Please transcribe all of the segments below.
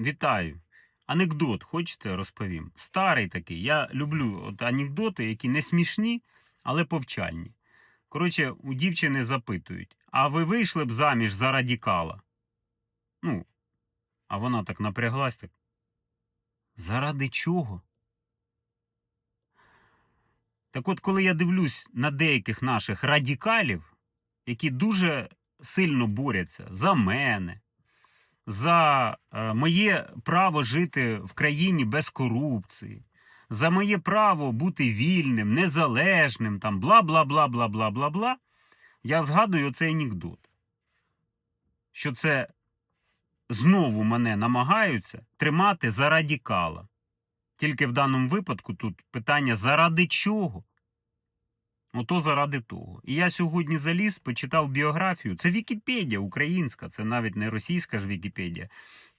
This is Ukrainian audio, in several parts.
Вітаю. Анекдот, хочете, розповім? Старий такий. Я люблю от анекдоти, які не смішні, але повчальні. Коротше, у дівчини запитують: а ви вийшли б заміж за радікала? Ну, а вона так напряглась так. Заради чого? Так от, коли я дивлюсь на деяких наших радикалів, які дуже сильно борються за мене, за е, моє право жити в країні без корупції, за моє право бути вільним, незалежним, там бла бла бла бла бла бла бла. Я згадую оцей анекдот. Що це знову мене намагаються тримати за радикала. Тільки в даному випадку тут питання заради чого? Ото заради того. І я сьогодні заліз, почитав біографію. Це Вікіпедія українська, це навіть не російська ж Вікіпедія.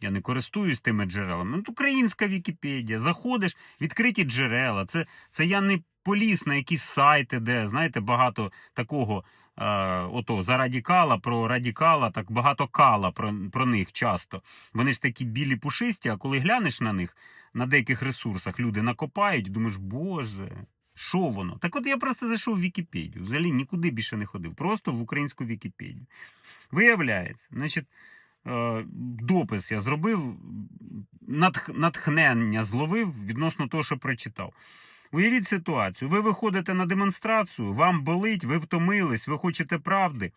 Я не користуюсь тими джерелами. Ну, українська Вікіпедія. Заходиш, відкриті джерела. Це, це я не поліз на якісь сайти, де, знаєте, багато такого. Е, ото за радикала, про радикала, так багато кала про, про них часто. Вони ж такі білі пушисті, а коли глянеш на них на деяких ресурсах, люди накопають, думаєш, боже. Що воно? Так от я просто зайшов в Вікіпедію. Взагалі нікуди більше не ходив. Просто в українську Вікіпедію. Виявляється, значить, е, допис я зробив, натх- натхнення зловив відносно того, що прочитав. Уявіть ситуацію: ви виходите на демонстрацію, вам болить, ви втомились, ви хочете правди.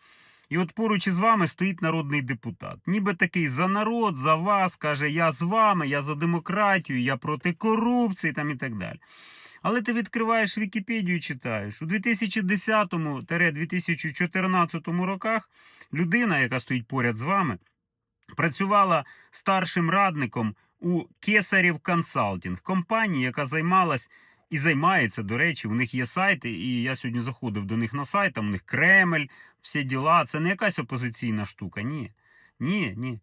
І от поруч із вами стоїть народний депутат. Ніби такий за народ, за вас, каже, я з вами, я за демократію, я проти корупції там і так далі. Але ти відкриваєш Вікіпедію і читаєш. У 2010-2014 роках людина, яка стоїть поряд з вами, працювала старшим радником у Кесарів Консалтінг, компанії, яка займалась і займається, до речі, у них є сайти, і я сьогодні заходив до них на сайт, там у них Кремль, всі діла. Це не якась опозиційна штука. Ні. Ні, ні.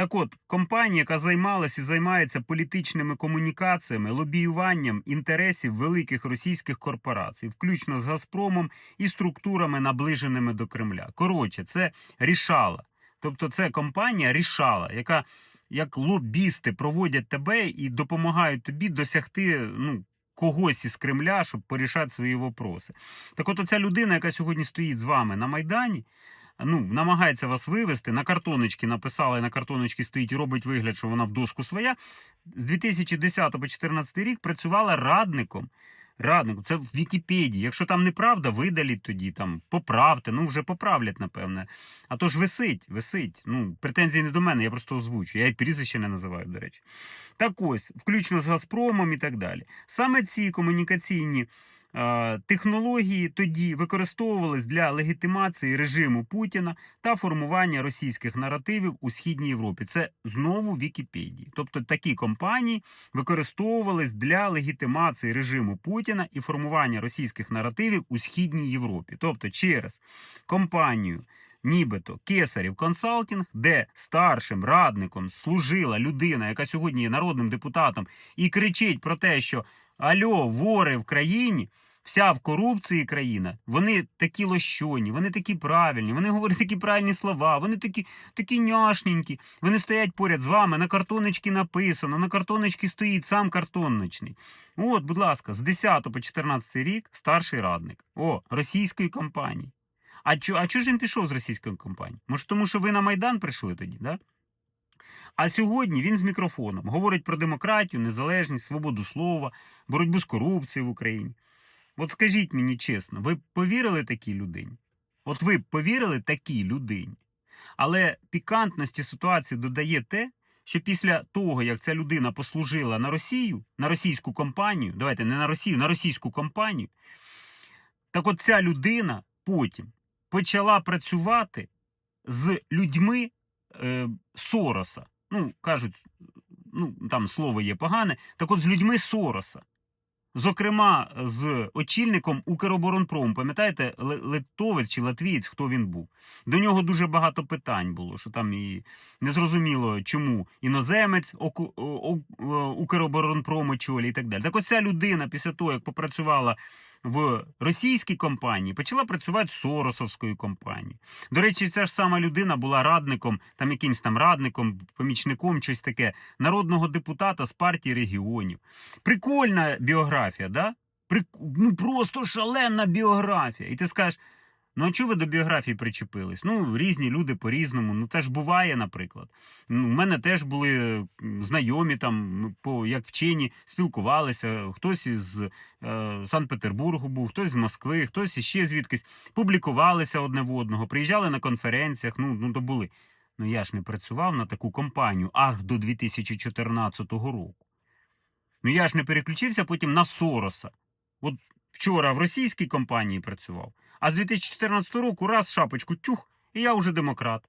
Так от, компанія, яка займалася і займається політичними комунікаціями, лобіюванням інтересів великих російських корпорацій, включно з Газпромом і структурами, наближеними до Кремля. Коротше, це рішала. Тобто, це компанія рішала, яка як лобісти проводять тебе і допомагають тобі досягти ну, когось із Кремля, щоб порішати свої вопроси. Так от оця людина, яка сьогодні стоїть з вами на Майдані, ну, намагається вас вивести, на картоночки написала, і на картоночці стоїть і робить вигляд, що вона в доску своя. З 2010 по 2014 рік працювала радником. Радником, це в Вікіпедії. Якщо там неправда, видаліть тоді, там, поправте, ну вже поправлять, напевне. А то ж висить, висить. Ну, претензії не до мене, я просто озвучу. Я і прізвище не називаю, до речі. Так ось, включно з Газпромом і так далі. Саме ці комунікаційні технології тоді використовувались для легітимації режиму Путіна та формування російських наративів у Східній Європі. Це знову Вікіпедії. Тобто такі компанії використовувались для легітимації режиму Путіна і формування російських наративів у Східній Європі. Тобто через компанію. Нібито Кесарів консалтінг, де старшим радником служила людина, яка сьогодні є народним депутатом, і кричить про те, що Альо, вори в країні, вся в корупції країна, вони такі лощоні, вони такі правильні, вони говорять такі правильні слова, вони такі, такі няшненькі, вони стоять поряд з вами, на картоночці написано, на картоночці стоїть сам картоночний. От, будь ласка, з 10 по 14 рік старший радник. О, російської компанії. А чо, а чого ж він пішов з російської компанії? Може, тому що ви на Майдан прийшли тоді, да? А сьогодні він з мікрофоном говорить про демократію, незалежність, свободу слова, боротьбу з корупцією в Україні. От скажіть мені чесно, ви повірили такій людині? От ви повірили такій людині? Але пікантності ситуації додає те, що після того, як ця людина послужила на Росію, на російську компанію, давайте не на Росію, на російську компанію, так от ця людина потім почала працювати з людьми е, Сороса. Ну, кажуть, ну там слово є погане. Так от з людьми Сороса. Зокрема, з очільником Укроборонпрому. Пам'ятаєте, литовець чи латвієць, хто він був? До нього дуже багато питань було, що там і незрозуміло, чому іноземець Оку- о- о- Укроборонпром очолює і так далі. Так ось ця людина після того, як попрацювала в російській компанії, почала працювати з Соросовською компанією. До речі, ця ж сама людина була радником, там якимсь там радником, помічником, щось таке, народного депутата з партії регіонів. Прикольна біографія, да? Прик... Ну просто шалена біографія. І ти скажеш. Ну, а чого ви до біографії причепились? Ну, різні люди по-різному. Ну, теж буває, наприклад. Ну, у мене теж були знайомі там, по, як вчені, спілкувалися. Хтось із е, Санкт-Петербургу був, хтось з Москви, хтось іще звідкись. Публікувалися одне в одного, приїжджали на конференціях. Ну, ну то були. Ну я ж не працював на таку компанію аж до 2014 року. Ну я ж не переключився потім на Сороса. От вчора в російській компанії працював. А з 2014 року раз шапочку тюх, і я вже демократ.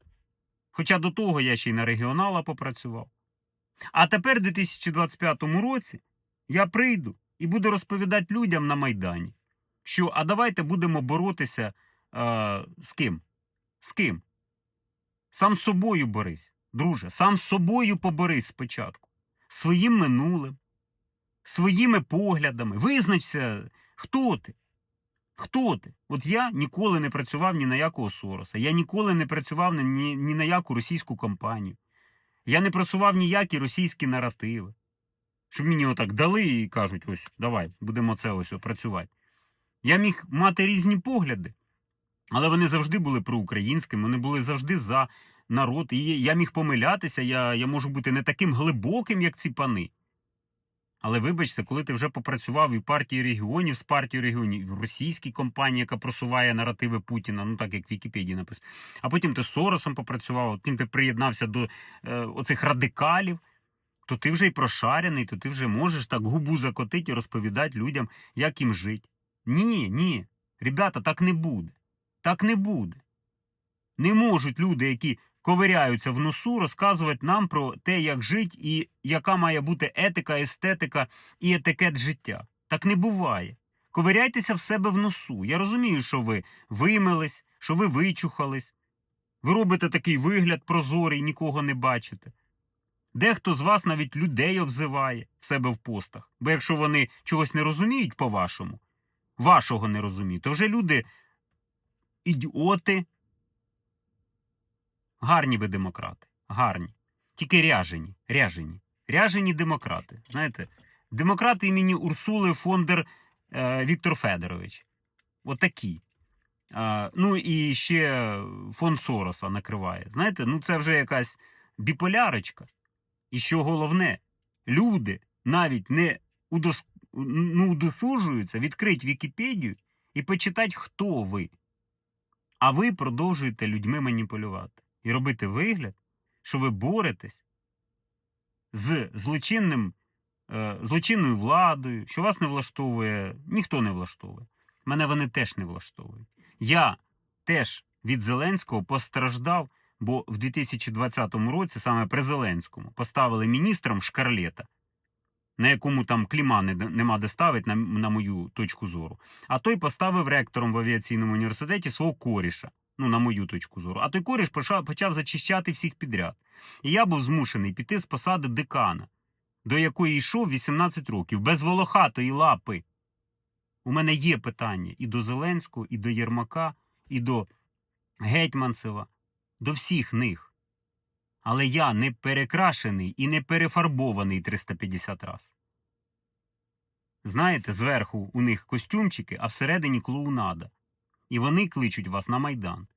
Хоча до того я ще й на регіонала попрацював. А тепер, в 2025 році, я прийду і буду розповідати людям на Майдані, що а давайте будемо боротися е, з ким? З ким? Сам з собою борись, друже, сам з собою поборись спочатку. Своїм минулим, своїми поглядами. Визначся, хто ти. Хто ти? От я ніколи не працював ні на якого Сороса. Я ніколи не працював ні, ні, на яку російську компанію. Я не просував ніякі російські наративи. Щоб мені отак дали і кажуть, ось, давай, будемо це ось працювати. Я міг мати різні погляди, але вони завжди були проукраїнськими, вони були завжди за народ. І я міг помилятися, я, я можу бути не таким глибоким, як ці пани. Але вибачте, коли ти вже попрацював і в партії регіонів з партією регіонів, і в російській компанії, яка просуває наративи Путіна, ну так як в Вікіпедії написано, а потім ти з Соросом попрацював, потім ти приєднався до е, оцих радикалів, то ти вже й прошарений, то ти вже можеш так губу закотити і розповідати людям, як їм жити. Ні, ні, ребята, так не буде. Так не буде. Не можуть люди, які ковиряються в носу, розказувати нам про те, як жити і яка має бути етика, естетика і етикет життя. Так не буває. Ковиряйтеся в себе в носу. Я розумію, що ви вимились, що ви вичухались. Ви робите такий вигляд прозорий, нікого не бачите. Дехто з вас навіть людей обзиває в себе в постах. Бо якщо вони чогось не розуміють по-вашому, вашого не розуміють, то вже люди ідіоти. Гарні ви демократи. Гарні. Тільки ряжені. Ряжені. Ряжені демократи. Знаєте, демократи імені Урсули фон дер е, Віктор Федорович. Отакі. Е, ну і ще фонд Сороса накриває. Знаєте, ну це вже якась біполярочка. І що головне, люди навіть не удос... ну, удосуджуються відкрити Вікіпедію і почитати, хто ви. А ви продовжуєте людьми маніпулювати і робити вигляд, що ви боретесь з злочинним, е, злочинною владою, що вас не влаштовує, ніхто не влаштовує. Мене вони теж не влаштовують. Я теж від Зеленського постраждав, бо в 2020 році саме при Зеленському поставили міністром Шкарлета, на якому там кліма не, нема де ставити, на, на мою точку зору. А той поставив ректором в авіаційному університеті свого коріша. Ну, на мою точку зору. А той коріш почав, зачищати всіх підряд. І я був змушений піти з посади декана, до якої йшов 18 років, без волохатої лапи. У мене є питання і до Зеленського, і до Єрмака, і до Гетьманцева, до всіх них. Але я не перекрашений і не перефарбований 350 раз. Знаєте, зверху у них костюмчики, а всередині клоунада. І вони кличуть вас на Майдан.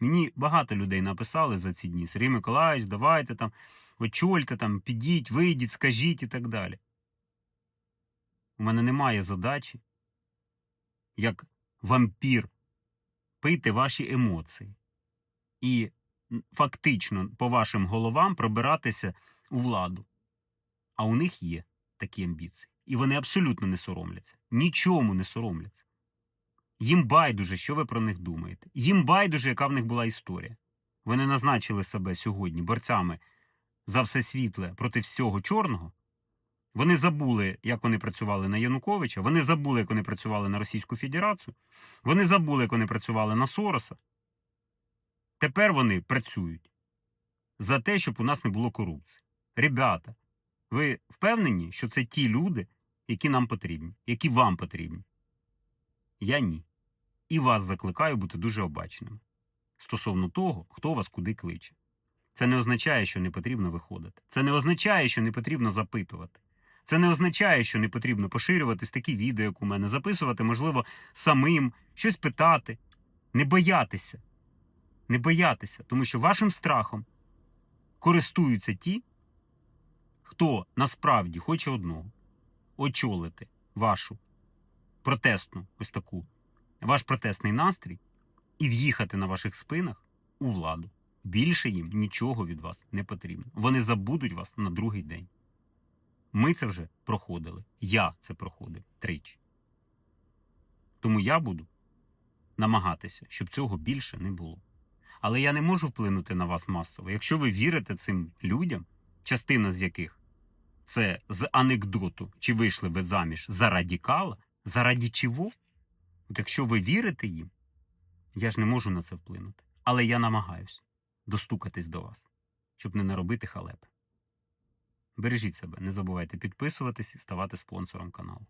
Мені багато людей написали за ці дні. Сергій Миколаївич, давайте там, очольте там, підіть, вийдіть, скажіть і так далі. У мене немає задачі, як вампір, пити ваші емоції. І фактично по вашим головам пробиратися у владу. А у них є такі амбіції. І вони абсолютно не соромляться. Нічому не соромляться. Їм байдуже, що ви про них думаєте. Їм байдуже, яка в них була історія. Вони назначили себе сьогодні борцями за все світле проти всього чорного. Вони забули, як вони працювали на Януковича. Вони забули, як вони працювали на Російську Федерацію. Вони забули, як вони працювали на Сороса. Тепер вони працюють за те, щоб у нас не було корупції. Ребята, ви впевнені, що це ті люди, які нам потрібні, які вам потрібні? Я ні. І вас закликаю бути дуже обачними стосовно того, хто вас куди кличе. Це не означає, що не потрібно виходити. Це не означає, що не потрібно запитувати. Це не означає, що не потрібно поширюватись такі відео, як у мене, записувати, можливо, самим, щось питати. Не боятися. Не боятися, тому що вашим страхом користуються ті, хто насправді хоче одного очолити вашу протестну ось таку, ваш протестний настрій і в'їхати на ваших спинах у владу. Більше їм нічого від вас не потрібно. Вони забудуть вас на другий день. Ми це вже проходили. Я це проходив тричі. Тому я буду намагатися, щоб цього більше не було. Але я не можу вплинути на вас масово. Якщо ви вірите цим людям, частина з яких це з анекдоту, чи вийшли ви заміж за радикала, заради чого? От якщо ви вірите їм, я ж не можу на це вплинути. Але я намагаюся достукатись до вас, щоб не наробити халепи. Бережіть себе, не забувайте підписуватись і ставати спонсором каналу.